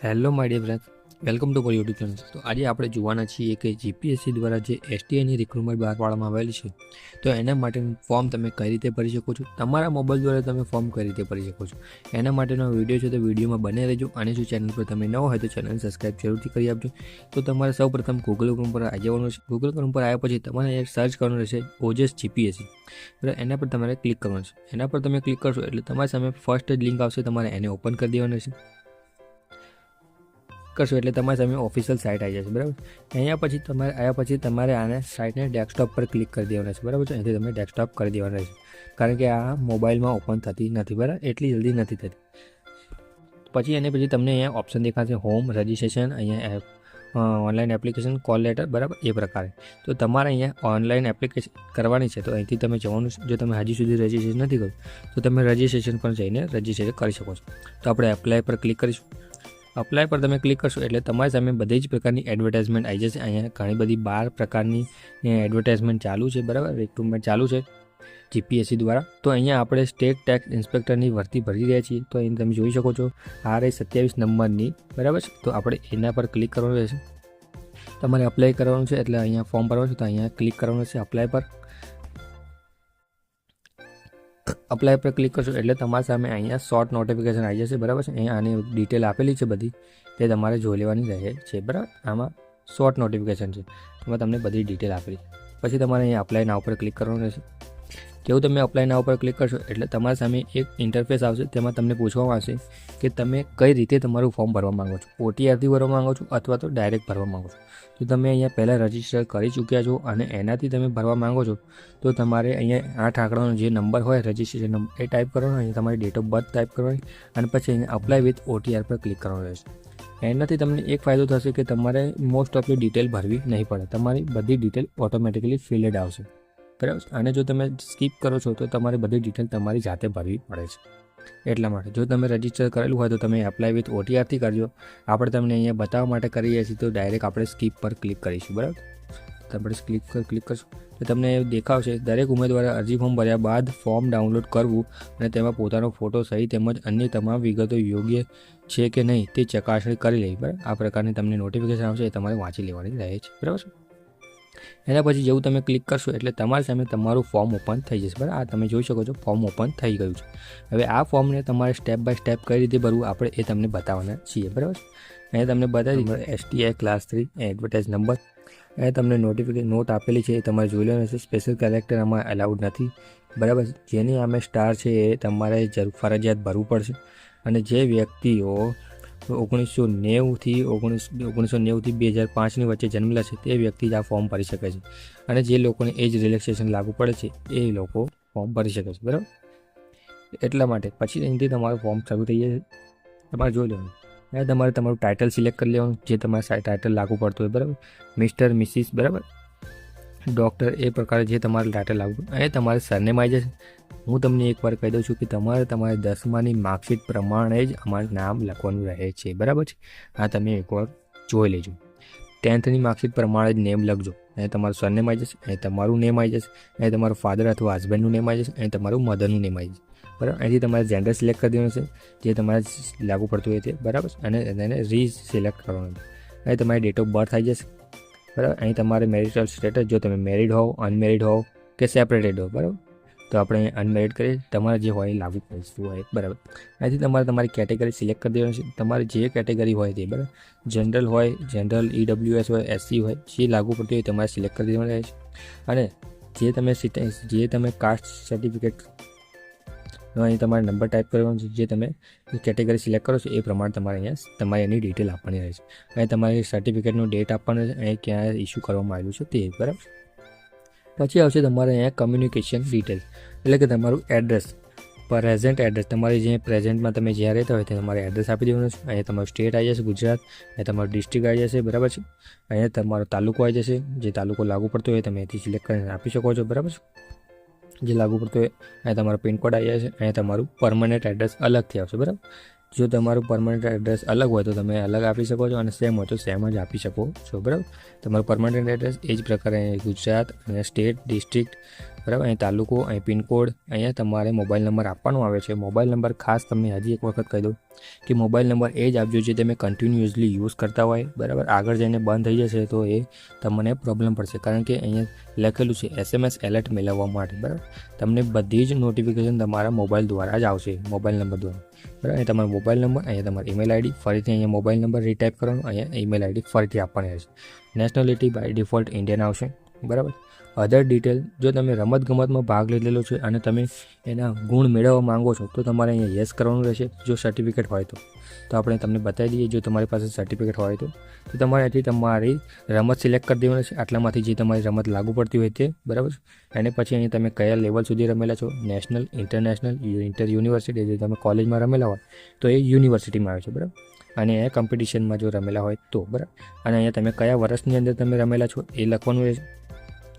Hello my dear friends welcome to મારી YouTube channel તો આજે આપણે જોવાના છીએ કે જીપીએસસી દ્વારા જે એસટીઆઈની રિક્રુટમેન્ટ બહાર પાડવામાં આવેલી છે, તો એના માટેનું ફોર્મ તમે કઈ રીતે ભરી શકો છો? તમારા મોબાઈલ દ્વારા તમે ફોર્મ કઈ રીતે ભરી શકો છો? એના માટેનો વીડિયો છે તો વિડીયોમાં બને રહેજો. અને જો ચેનલ પર તમે ન હોય તો ચેનલ સબસ્ક્રાઈબ જરૂરથી કરી આપજો. તો તમારે સૌ પ્રથમ ગૂગલ ક્રોમ પર આવી જવાનું છે ગૂગલ ક્રોમ પર આવ્યા પછી તમારે એક સર્ચ કરવાનું રહેશે ઓજસ જીપીએસસી બરાબર? એના પર તમારે ક્લિક કરવાનું છે. એના પર તમે ક્લિક કરશો એટલે તમારી સામે ફર્સ્ટ જ લિંક આવશે. તમારે એને ઓપન કરી દેવાનું છે કરશો એટલે તમારી સામે ઓફિશિયલ સાઇટ આવી જશે, બરાબર? અહીંયા પછી તમારે આવ્યા પછી તમારે આને સાઇટને ડેસ્કટોપ પર ક્લિક કરી દેવાના છે બરાબર છે? અહીંથી તમે ડેસ્કટોપ કરી દેવાના છે કારણ કે આ મોબાઈલમાં ઓપન થતી નથી, બરાબર? એટલી જલ્દી નથી થતી. પછી એને પછી તમને અહીંયા ઓપ્શન દેખાશે હોમ રજિસ્ટ્રેશન અહીંયા ઓનલાઈન એપ્લિકેશન કોલ લેટર બરાબર? એ પ્રકારે. તો તમારે અહીંયા ઓનલાઈન એપ્લિકેશન કરવાની છે, તો અહીંથી તમે જવાનું જો તમે હજી સુધી રજિસ્ટ્રેશન નથી કર્યું, તો તમે રજિસ્ટ્રેશન પર જઈને રજિસ્ટ્રેશન કરી શકો છો. તો આપણે એપ્લાય પર ક્લિક કરીશું. અપ્લાય પર તમે ક્લિક કરશો એટલે તમારી સામે બધી જ પ્રકારની એડવર્ટાઇઝમેન્ટ આવી જશે. અહીંયા ઘણી બધી બાર પ્રકારની એડવર્ટાઇઝમેન્ટ ચાલુ છે, બરાબર? રિક્રુટમેન્ટ ચાલુ છે જીપીએસસી દ્વારા. તો અહીંયા આપણે સ્ટેટ ટેક્સ ઇન્સ્પેક્ટરની ભરતી ભરી રહ્યા છીએ. તો અહીં તમે જોઈ શકો છો આર એ સત્યાવીસ નંબરની, બરાબર છે? તો આપણે એના પર ક્લિક કરવાનું રહેશે. તમારે અપ્લાય કરવાનું છે એટલે અહીંયા ફોર્મ ભરવાનું છે. તો અહીંયા ક્લિક કરવાનું છે અપ્લાય પર. અપ્લાય પર ક્લિક કરશો એટલે તમારી સામે અહીંયા શોર્ટ નોટિફિકેશન આવી જશે, બરાબર છે? અહીંયા આની ડિટેલ આપેલી છે બધી, તે તમારે જોઈ લેવાની રહે છે, બરાબર? આમાં શોર્ટ નોટિફિકેશન છે. એમાં તમને બધી ડિટેલ આપેલી. પછી તમારે અહીંયા અપ્લાય ના ઉપર ક્લિક કરવાનું રહેશે. જેવું તમે અપ્લાય ના ઉપર ક્લિક કરશો એટલે તમારી સામે એક ઇન્ટરફેસ આવશે, તેમાં તમને પૂછવામાં આવશે કે તમે કઈ રીતે તમારું ફોર્મ ભરવા માગો છો? ઓટીઆરથી ભરવા માંગો છો અથવા તો ડાયરેક્ટ ભરવા માંગો છો? તો તમે અહીંયા પહેલાં રજિસ્ટર કરી ચૂક્યા છો અને એનાથી તમે ભરવા માંગો છો, તો તમારે અહીંયા આઠ આંકડાનો જે નંબર હોય રજિસ્ટ્રેશન નંબર એ ટાઈપ કરવાનો અહીંયા તમારી ડેટ ઓફ બર્થ ટાઈપ કરવાની અને પછી અહીંયા અપ્લાય વિથ ઓટીઆર પર ક્લિક કરવાનું રહેશે. એનાથી તમને એક ફાયદો થશે કે તમારે મોસ્ટ ઓફ ડિટેલ ભરવી નહીં પડે. તમારી બધી ડિટેલ ઓટોમેટિકલી ફિલ્ડ આવશે. બરાબર? અને જો તમે સ્કીપ કરો છો, તો તમારે બધી ડિટેલ તમારી જાતે ભરવી પડે છે. એટલા માટે. જો તમે રજિસ્ટર કરેલું હોય તો તમે એપ્લાય વિથ ઓટીઆરથી કરજો. આપણે તમને અહીંયા બતાવવા માટે કરીએ છીએ તો ડાયરેક્ટ આપણે સ્કીપ પર ક્લિક કરીશું, બરાબર? તમે ક્લિક પર ક્લિક કરશું. તો તમને દેખાવશે, દરેક ઉમેદવારે અરજી ફોર્મ ભર્યા બાદ ફોર્મ ડાઉનલોડ કરવું અને તેમાં પોતાનો ફોટો સહી તેમજ અન્ય તમામ વિગતો યોગ્ય છે કે નહીં તે ચકાસણી કરી લેવી, બરાબર? આ પ્રકારની તમને નોટિફિકેશન આવશે એ તમારે વાંચી લેવાની રહે છે, બરાબર છે? એના પછી જેવું તમે ક્લિક કરશો એટલે તમારી સામે તમારું ફોર્મ ઓપન થઈ જશે. બરાબર? આ તમે જોઈ શકો છો ફોર્મ ઓપન થઈ ગયું છે. હવે આ ફોર્મને તમારે સ્ટેપ બાય સ્ટેપ કઈ રીતે ભરવું આપણે એ તમને બતાવવાના છીએ. બરાબર અહીંયા તમને બતાવી દીધું STI class three advertise number એ તમને નોટિફિકેશન નોટ આપેલી છે, એ તમારે જોઈ લેવાનું છે. સ્પેશિયલ કેરેક્ટર આમાં અલાઉડ નથી. બરાબર જેની આમે સ્ટાર છે એ તમારે ફરજિયાત ભરવું પડશે. અને જે વ્યક્તિઓ ઓગણીસો નેવુંથી ઓગણીસ ઓગણીસો નેવુંથી બે હજાર પાંચની વચ્ચે જન્મેલા છે તે વ્યક્તિ જ આ ફોર્મ ભરી શકે છે. અને જે લોકોને એજ રિલેક્સેશન લાગુ પડે છે, એ લોકો ફોર્મ ભરી શકે છે, બરાબર? એટલા માટે પછી અહીંથી તમારું ફોર્મ શરૂ થઈ જશે તમારે જોઈ લેવાનું. અને તમારે તમારું ટાઇટલ સિલેક્ટ કરી લેવાનું, જે તમારે ટાઇટલ લાગુ પડતું હોય, બરાબર? મિસ્ટર મિસિસ બરાબર? ડૉક્ટર એ પ્રકારે જે તમારે ટાઇટલ લાગુ એ તમારે સરનેમ આવી જશે. હું તમને એકવાર કહી દઉં છું કે તમારે તમારી દસમાની માર્કશીટ પ્રમાણે જ અમારું નામ લખવાનું રહે છે, બરાબર છે? આ તમે એકવાર જોઈ લેજો. ટેન્થની માર્કશીટ પ્રમાણે જ નેમ લખજો. અહીં તમારું સરનેમ આવી જશે અહીં તમારું નેમ આવી જશે અહીં તમારું ફાધર અથવા હસબન્ડનું નેમ આવી જશે અહીં તમારું મધરનું નેમ આવી જશે. બરાબર? અહીંથી તમારે જેન્ડર સિલેક્ટ કરી દેવાનું છે, જે તમારે લાગુ પડતું હોય તે, બરાબર? અને તેને રીસિલેક્ટ કરવાનું છે. અહીં તમારી ડેટ ઓફ બર્થ આવી જશે. બરાબર? અહીં તમારે મેરિટલ સ્ટેટસ જો તમે મેરિડ હોવ અનમેરિડ હોવ કે સેપરેટેડ હોવ, બરાબર? તો આપણે અનમેરિડ કરી તમારે જે હોય એ લાગુ પડતું હોય, બરાબર. અહીંથી તમારે તમારી કેટેગરી સિલેક્ટ કરી દેવાની છે. તમારે જે કેટેગરી હોય તે, બરાબર. જનરલ હોય જનરલ ઈડબ્લ્યુએસ હોય એસસી હોય, જે લાગુ પડતી હોય તમારે સિલેક્ટ કરી દેવાની રહે છે. અને જે તમે જે તમે કાસ્ટ સર્ટિફિકેટ અહીં તમારે નંબર ટાઈપ કરવાનો છે, જે તમે કેટેગરી સિલેક્ટ કરો છો, એ પ્રમાણે તમારે અહીંયા તમારે એની ડિટેલ આપવાની રહે છે. અહીં તમારી સર્ટિફિકેટનું ડેટ આપવાનું છે, અહીં ક્યાં ઇસ્યુ કરવામાં આવ્યું છે તે, બરાબર. પછી આવશે તમારે અહીંયા કમ્યુનિકેશન ડિટેલ એટલે કે તમારું એડ્રેસ પ્રેઝન્ટ એડ્રેસ તમારી જે પ્રેઝન્ટમાં તમે જ્યાં રહેતા હોય ત્યાં તમારે એડ્રેસ આપી દેવાનું છે. અહીંયા તમારું સ્ટેટ આવી જશે, ગુજરાત. અહીંયા તમારું ડિસ્ટ્રિક્ટ આવી જશે, બરાબર છે? અહીંયા તમારો તાલુકો આવી જશે. જે તાલુકો લાગુ પડતો હોય તમે અહીંથી સિલેક્ટ કરીને આપી શકો છો, બરાબર છે? જે લાગુ પડતું હોય, અહીંયા તમારો પિનકોડ આવી જશે. અહીંયા તમારું પરમનન્ટ એડ્રેસ અલગથી આવશે, બરાબર? જો તમારું પરમનન્ટ એડ્રેસ અલગ હોય તો તમે અલગ આપી શકો છો અને સેમ હોય તો સેમ જ આપી શકો છો, બરાબર? તમારું પરમનન્ટ એડ્રેસ એ જ પ્રકારે ગુજરાત અને સ્ટેટ ડિસ્ટ્રિક્ટ બરાબર? અહીં તાલુકો, અહીં પિનકોડ, અહીંયા તમારે મોબાઈલ નંબર આપવાનો આવે છે. મોબાઈલ નંબર ખાસ તમને હજી એક વખત કહી દઉં કે મોબાઈલ નંબર એ જ આપજો જે તમે કન્ટિન્યુઅસલી યુઝ કરતા હોય. બરાબર? આગળ જઈને બંધ થઈ જશે તો એ તમને પ્રોબ્લેમ પડશે. કારણ કે અહીંયા લખેલું છે એસએમએસ એલર્ટ મેળવવા માટે. બરાબર? તમને બધી જ નોટિફિકેશન તમારા મોબાઈલ દ્વારા જ આવશે. મોબાઈલ નંબર દ્વારા. બરાબર? અહીં તમારો મોબાઈલ નંબર, અહીંયા તમારો ઈમેલ આઈડી ફરીથી અહીંયા મોબાઈલ નંબર રીટાઈપ કરવાનો, અહીંયા ઈમેલ આઈડી ફરીથી આપવાની રહેશે. નેશનાલિટી બાય ડિફોલ્ટ ઇન્ડિયન આવશે. બરાબર? અધર ડિટેલ જો તમે રમતગમતમાં ભાગ લીધેલો છે અને તમે એના ગુણ મેળવવા માંગો છો, તો તમારે અહીંયા યસ કરવાનું રહેશે, જો સર્ટિફિકેટ હોય તો. તો આપણે તમને બતાવી દઈએ, જો તમારી પાસે સર્ટિફિકેટ હોય તો. તો તમારે તમારી રમત સિલેક્ટ કરી દેવાની છે, આટલામાંથી જે તમારી રમત લાગુ પડતી હોય તે, બરાબર અને પછી અહીં તમે કયા લેવલ સુધી રમેલા છો? નેશનલ ઇન્ટરનેશનલ ઇન્ટર યુનિવર્સિટી જે તમે કોલેજમાં રમેલા હોય, તો એ યુનિવર્સિટીમાં આવે છે, બરાબર? અને એ કોમ્પિટિશનમાં જો રમેલા હોય તો, બરાબર? અને અહીંયા તમે કયા વર્ષની અંદર તમે રમેલા છો એ લખવાનું રહેશે.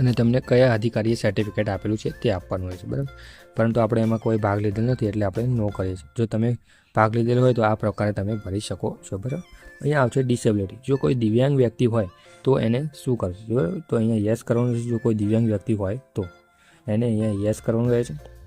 અને તમને કયા અધિકારીએ સર્ટિફિકેટ આપેલું છે તે આપવાનું હોય છે, બરાબર? પરંતુ આપણે એમાં કોઈ ભાગ લીધેલ નથી એટલે આપણે નો કરીએ છીએ. જો તમે ભાગ લીધેલો હોય તો આ પ્રકારે તમે ભરી શકો છો, બરાબર? અહીંયા આવશે ડિસેબિલિટી જો કોઈ દિવ્યાંગ વ્યક્તિ હોય તો એને શું કરશે બરાબર? તો અહીંયા યસ કરવાનું છે. જો કોઈ દિવ્યાંગ વ્યક્તિ હોય તો એને અહીંયા યસ કરવાનું રહે છે.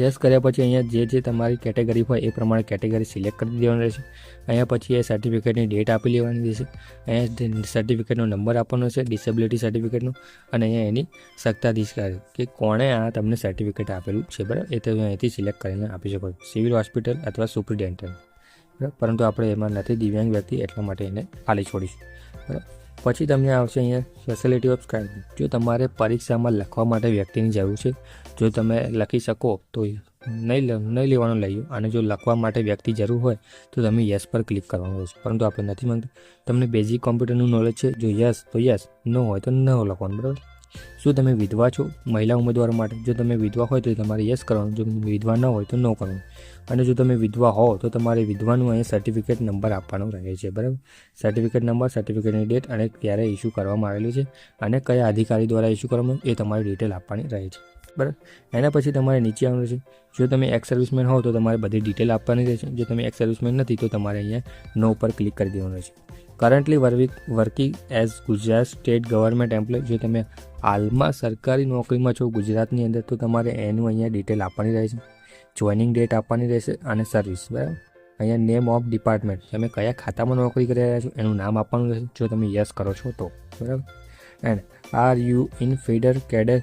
યસ કર્યા પછી અહીંયા જે જે તમારી કેટેગરી હોય એ પ્રમાણે કેટેગરી સિલેક્ટ કરી દેવાની રહેશે. અહીંયા પછી એ સર્ટિફિકેટની ડેટ આપી લેવાની રહેશે. અહીંયા સર્ટિફિકેટનો નંબર આપવાનો છે ડિસેબિલિટી સર્ટિફિકેટનો અને અહીંયા એની સત્તાધીશકાર કે કોણે આ તમને સર્ટિફિકેટ આપેલું છે, બરાબર? એ તમે અહીંથી સિલેક્ટ કરીને આપી શકો સિવિલ હોસ્પિટલ અથવા સુપ્રિન્ટેન્ડન્ટ પરંતુ આપણે એમાં નથી દિવ્યાંગ વ્યક્તિ એટલા માટે એને ખાલી છોડીશું. બરાબર? પછી તમને આવશે અહીંયા ફેસિલિટી ઓફ સ્ક્રાઇબ જો તમારે પરીક્ષામાં લખવા માટે વ્યક્તિની જરૂર છે જો તમે લખી શકો, તો નહીં નહીં લેવાનું લઈ અને જો લખવા માટે વ્યક્તિ જરૂર હોય, તો તમે યસ પર ક્લિક કરવાનું રહેશે. પરંતુ આપણે નથી માંગતા તમને બેઝિક કોમ્પ્યુટરનું નોલેજ છે. જો યસ તો યસ ન હોય, તો ન લખવાનું, બરાબર? શું તમે વિધવા છો? મહિલા ઉમેદવારો માટે. જો તમે વિધવા હોય, તો તમારે યસ કરવાનું. જો વિધવા ન હોય, તો ન કરવાનું. અને જો તમે વિધવા હો તો તમારે વિધવાનું અહીંયા સર્ટિફિકેટ નંબર આપવાનો રહે છે, બરાબર? સર્ટિફિકેટ નંબર સર્ટિફિકેટની ડેટ અને ક્યારે ઇસ્યુ કરવામાં આવેલું છે અને કયા અધિકારી દ્વારા ઇસ્યુ કરવામાં એ તમારી ડિટેલ આપવાની રહે છે. બરાબર? એના પછી તમારે નીચે આવવાનું છે જો તમે એક્સ સર્વિસમેન હો તો તમારે બધી ડિટેલ આપવાની રહેશે. જો તમે એક્સ સર્વિસમેન નથી તો તમારે અહીંયા નો ઉપર ક્લિક કરી દેવાનું રહેશે. Currently working as Gujarat state government employ જો તમે હાલમાં સરકારી નોકરીમાં છો ગુજરાતની અંદર, તો તમારે એનું અહીંયા ડિટેલ આપવાની રહેશે. જોઈનિંગ ડેટ આપવાની રહેશે અને સર્વિસ બરાબર? અહીંયા નેમ ઓફ ડિપાર્ટમેન્ટ તમે કયા ખાતામાં નોકરી કરી રહ્યા છો, એનું નામ આપવાનું રહેશે. જો તમે યસ કરો છો તો, બરાબર? And are you in feeder cadre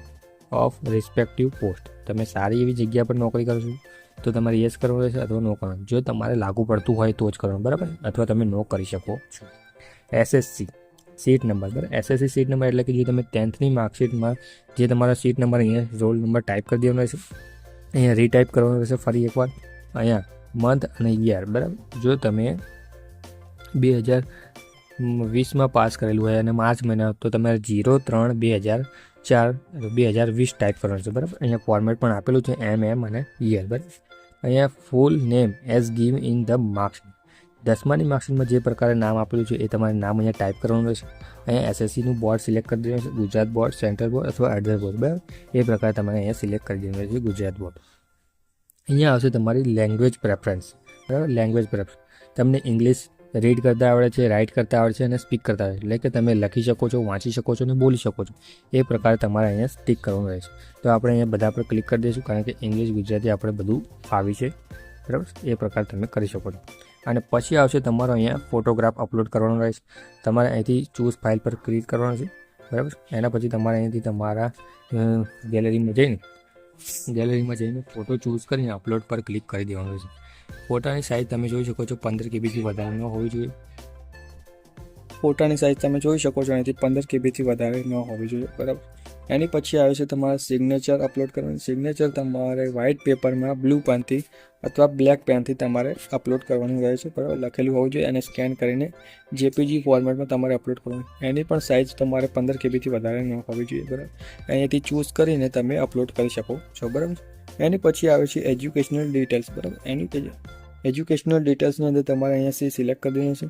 of respective post તમે સારી એવી જગ્યા પર નોકરી કરો છો, તો તમારે યસ કરવાનું રહેશે અથવા નો કરવાનું જો તમારે લાગુ પડતું હોય તો જ કરવાનું, બરાબર? અથવા તમે નો કરી શકો છો. એસએસસી સીટ નંબર બરાબર? એસએસસી સીટ નંબર એટલે કે જે તમે ટેન્થની માર્કશીટમાં જે તમારા સીટ નંબર અહીંયા રોલ નંબર ટાઈપ કરી દેવાનો રહેશે અહીંયા રીટાઈપ કરવાનો રહેશે ફરી એકવાર. અહીંયા મંથ અને યર બરાબર? જો તમે બે હજાર વીસમાં પાસ કરેલું હોય અને માર્ચ મહિના, તો તમારે જીરો ત્રણ બે હજાર ચાર બે હજાર વીસ ટાઈપ કરવાનું છે, બરાબર? અહીંયા ફોર્મેટ પણ આપેલું છે એમ એમ અને યર બરાબર? અહીંયા full name as give in the marks દસમાની માર્કશીટમાં જે પ્રકારે નામ આપેલું છે, એ તમારે નામ અહીંયા ટાઈપ કરવાનું રહેશે. અહીંયા એસએસસીનું બોર્ડ સિલેક્ટ કરી દેવાનું છે, ગુજરાત બોર્ડ સેન્ટ્રલ બોર્ડ અથવા અડધર બોર્ડ બરાબર? એ પ્રકારે તમારે અહીંયા સિલેક્ટ કરી દેવાનું રહેશે, ગુજરાત બોર્ડ અહીંયા આવશે તમારી લેંગ્વેજ પ્રેફરન્સ બરાબર? લેંગ્વેજ પ્રેફરન્સ તમને ઇંગ્લિશ રીડ કરતા આવડે છે રાઇટ કરતા આવડે છે અને સ્પીક કરતા આવડે છે. એટલે કે તમે લખી શકો છો, વાંચી શકો છો અને બોલી શકો છો. એ પ્રકારે તમારે અહીંયા સ્ટીક કરવાનું રહેશે. તો આપણે અહીંયા બધા પર ક્લિક કરી દઈશું, કારણ કે ઇંગ્લિશ ગુજરાતી આપણે બધું ફાવી છે. બરાબર? એ પ્રકાર તમે કરી શકો છો. અને પછી આવશે તમારો અહીંયા ફોટોગ્રાફ અપલોડ કરવાનો રહેશે. તમારે અહીંથી ચૂઝ ફાઇલ પર ક્લિક કરવાનું છે. બરાબર? એના પછી તમારે અહીંથી તમારા ગેલેરીમાં જઈને ગેલેરીમાં જઈને ફોટો ચૂઝ કરીને અપલોડ પર ક્લિક કરી દેવાનું રહેશે. ફોટાની સાઇઝ તમે જોઈ શકો છો પંદર કેબીથી વધારે ન હોવી જોઈએ. ફોટાની સાઇઝ તમે જોઈ શકો છો અહીંથી પંદર કેબીથી વધારે ન હોવી જોઈએ, બરાબર? એની પછી આવે છે તમારા સિગ્નેચર અપલોડ કરવાનું. સિગ્નેચર તમારે વ્હાઇટ પેપરમાં બ્લુ પેનથી અથવા બ્લેક પેનથી તમારે અપલોડ કરવાનું રહે છે. બરાબર? લખેલું હોવું જોઈએ અને સ્કેન કરીને જેપીજી ફોર્મેટમાં તમારે અપલોડ કરવાનું. એની પણ સાઇઝ તમારે પંદર કેબીથી વધારે ન હોવી જોઈએ. બરાબર? અહીંયાથી ચૂઝ કરીને તમે અપલોડ કરી શકો છો. બરાબર? એની પછી આવે છે એજ્યુકેશનલ ડિટેલ્સ બરાબર? એની એજ્યુકેશનલ ડિટેલ્સની અંદર તમારે અહીંયાથી સિલેક્ટ કરી દેવાનું છે.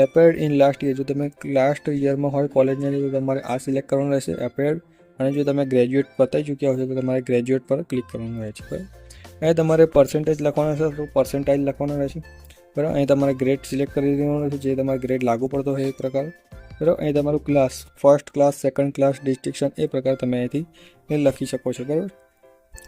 એપેર્ડ ઇન લાસ્ટ યર જો તમે લાસ્ટ યરમાં હોય કોલેજની તો તમારે આ સિલેક્ટ કરવાનું રહેશે. એપેર્ડ અને જો તમે ગ્રેજ્યુએટ પતાવી ચૂક્યા હશો તો તમારે ગ્રેજ્યુએટ પર ક્લિક કરવાનું રહે છે, બરાબર? અહીં તમારે પર્સન્ટેજ લખવાનો છે, તો પર્સન્ટાઇજ લખવાનો રહેશે, બરાબર? અહીં તમારે ગ્રેડ સિલેક્ટ કરી દેવાનો રહેશે, જે તમારે ગ્રેડ લાગુ પડતો હોય એ પ્રકાર, બરાબર? અહીં તમારું class first class second class distinction એ પ્રકાર તમે અહીંથી લખી શકો છો, બરાબર?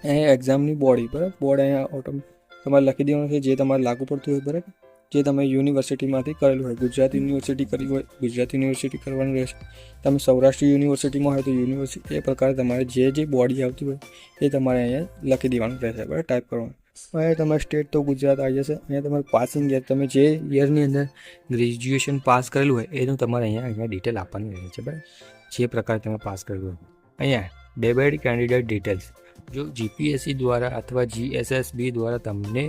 અહીં એક્ઝામની બોડી બરાબર? બોર્ડ અહીંયા ઓટો તમારે લખી દેવાનું છે, જે તમારે લાગુ પડતું હોય, બરાબર? જે તમે યુનિવર્સિટીમાંથી કરેલું હોય, ગુજરાત યુનિવર્સિટી કરી હોય, ગુજરાત યુનિવર્સિટી કરવાનું રહેશે. તમે સૌરાષ્ટ્ર યુનિવર્સિટીમાં હોય તો યુનિવર્સિટી એ પ્રકારે તમારે જે જે બોડી આવતી હોય, એ તમારે અહીંયા લખી દેવાનું રહેશે, બરાબર? ટાઈપ કરવાનું. અહીંયા તમારે સ્ટેટ તો ગુજરાત આવી જશે. અહીંયા તમારે પાસિંગ યર તમે જે યરની અંદર ગ્રેજ્યુએશન પાસ કરેલું હોય, એનું તમારે અહીંયા અહીંયા ડિટેલ આપવાની રહે છે બરાબર? જે પ્રકારે તમે પાસ કરેલું હોય. અહીંયા ડેબેડ કેન્ડિડેટ ડિટેલ્સ જો જીપીએસસી દ્વારા અથવા જીએસએસબી દ્વારા તમને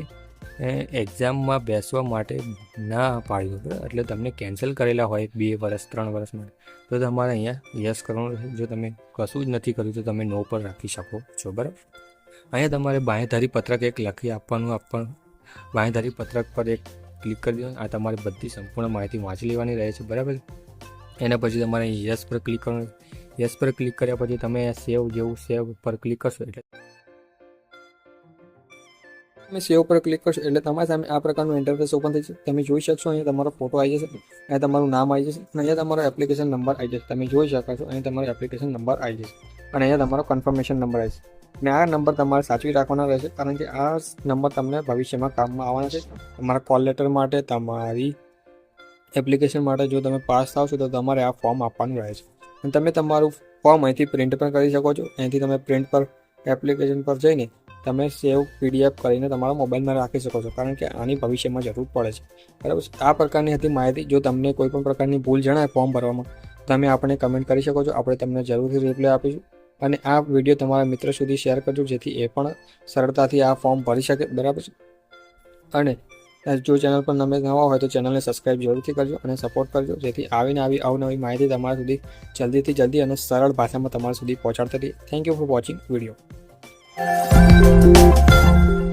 એક્ઝામમાં બેસવા માટે ના પાડ્યું બરાબર એટલે તમને કેન્સલ કરેલા હોય બે વર્ષ, ત્રણ વર્ષ માટે. તો તમારે અહીંયા યસ કરવાનું રહેશે. જો તમે કશું જ નથી કર્યું તો તમે નો પર રાખી શકો છો. બરાબર? અહીંયા તમારે બાંયધારી પત્રક એક લખી આપવાનું આપવાનું. બાંયધારી પત્રક પર એક ક્લિક કરી દેવાનું. આ તમારે બધી સંપૂર્ણ માહિતી વાંચી લેવાની રહે છે. બરાબર? એના પછી તમારે યસ પર ક્લિક કરવાનું. યસ પર ક્લિક કર્યા પછી તમે સેવ જેવું સેવ પર ક્લિક કરશો એટલે તમે સેવ પર ક્લિક કરશો એટલે તમારી સામે આ પ્રકારનું ઇન્ટરફેસ ઓપન થઈ છે તમે જોઈ શકશો અહીંયા તમારો ફોટો આવી જશે, અહીંયા તમારું નામ આવી જશે અને અહીંયા તમારો એપ્લિકેશન નંબર આવી જશે. તમે જોઈ શકો છો અહીં તમારો એપ્લિકેશન નંબર આવી જશે અને અહીંયા તમારો કન્ફર્મેશન નંબર આવી જશે. અને આ નંબર તમારે સાચવી રાખવાનો રહેશે કારણ કે આ નંબર તમને ભવિષ્યમાં કામમાં આવવાના છે. તમારા કોલ લેટર માટે, તમારી એપ્લિકેશન માટે જો તમે પાસ થાવ છો તો તમારે આ ફોર્મ આપવાનું રહે છે. અને તમે તમારું ફોર્મ અહીંથી પ્રિન્ટ પણ કરી શકો છો. અહીંથી તમે પ્રિન્ટ પર એપ્લિકેશન પર જઈને તમે સેવ પીડીએફ કરીને તમારા મોબાઈલમાં રાખી શકો છો, કારણ કે આની ભવિષ્યમાં જરૂર પડે છે. બરાબર આ પ્રકારની હતી માહિતી. જો તમને કોઈ પણ પ્રકારની ભૂલ જણાય ફોર્મ ભરવામાં, તમે આપણે કમેન્ટ કરી શકો છો. આપણે તમને જરૂરથી રિપ્લાય આપીશું. અને આ વીડિયો તમારા મિત્ર સુધી શેર કરજો, જેથી એ પણ સરળતાથી આ ફોર્મ ભરી શકે. બરાબર છે? અને જો ચેનલ પર તમે નવા હોય તો ચેનલને સબસ્ક્રાઇબ જરૂરથી કરજો અને સપોર્ટ કરજો, જેથી આવીને આવી અવનવી માહિતી તમારા સુધી જલ્દીથી જલ્દી અને સરળ ભાષામાં તમારા સુધી પહોંચાડતા thank you for watching video Música